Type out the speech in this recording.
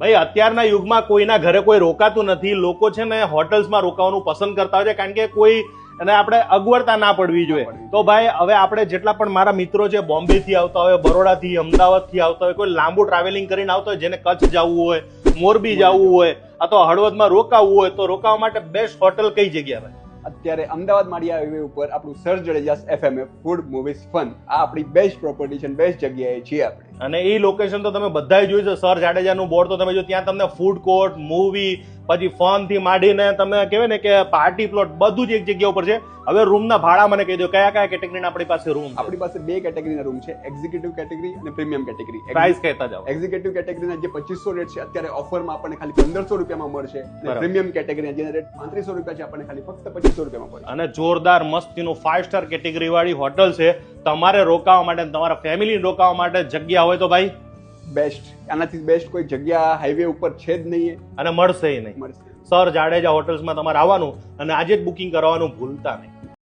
ભાઈ અત્યારના યુગમાં કોઈના ઘરે કોઈ રોકાતું નથી. લોકો છે ને હોટલ્સમાં રોકાવાનું પસંદ કરતા હોય છે કારણ કે કોઈ અને આપણે અગવડતા ના પડવી જોઈએ. તો ભાઈ હવે આપણે જેટલા પણ મારા મિત્રો છે બોમ્બે થી આવતા હોય બરોડાથી અમદાવાદથી આવતા હોય કોઈ લાંબુ ટ્રાવેલિંગ કરીને આવતા હોય જેને કચ્છ જવું હોય મોરબી જવું હોય અથવા હળવદમાં રોકાવું હોય તો રોકાવા માટે બેસ્ટ હોટલ કઈ જગ્યા ભાઈ અત્યારે અમદાવાદ માળિયા હાઈવે ઉપર આપણું sir Jadejas FMF food movies fun આ આપણી બેસ્ટ પ્રોપર્ટી છે બેસ્ટ જગ્યાએ છીએ આપણે. અને એ લોકેશન તો તમે બધાય જોયું છે સર જાડેજાનું બોર્ડ તો તમે જો ત્યાં તમને ફૂડ કોર્ટ મૂવી પછી ફોનથી માંડીને તમે કહેવાય ને કે પાર્ટી પ્લોટ બધું જ એક જગ્યા ઉપર છે. હવે રૂમના ભાડા મને કહી દો કયા કયા કેટેગરીના આપણી પાસે રૂમ આપણી પાસે બે કેટેગરીના રૂમ છે એક્ઝિક્યુટિવ કેટેગરી અને પ્રીમિયમ કેટેગરી પ્રાઇસ કહેતા જાઓ. એક્ઝિક્યુટિવ કેટેગરીના જે પચીસો રેટ છે અત્યારે ઓફરમાં આપણને ખાલી પંદરસો રૂપિયામાં મળશે. પ્રીમિયમ કેટેગરીના જેના રેટ પાંત્રીસો રૂપિયા છે આપણને ખાલી ફક્ત પચીસો રૂપિયામાં મળશે. અને જોરદાર મસ્તીનું ફાઇવ સ્ટાર કેટેગરી વાળી હોટલ છે. તમારે રોકાવા માટે તમારા ફેમિલી રોકાવા માટે જગ્યા હોય તો ભાઈ બેસ્ટ આનાથી બેસ્ટ કોઈ જગ્યા હાઈવે ઉપર છે જ નહીં અને મળશે નહીં. મળશે. સર જાડેજા હોટલ્સમાં તમારે આવવાનું અને આજે જ બુકિંગ કરવાનું ભૂલતા નહીં.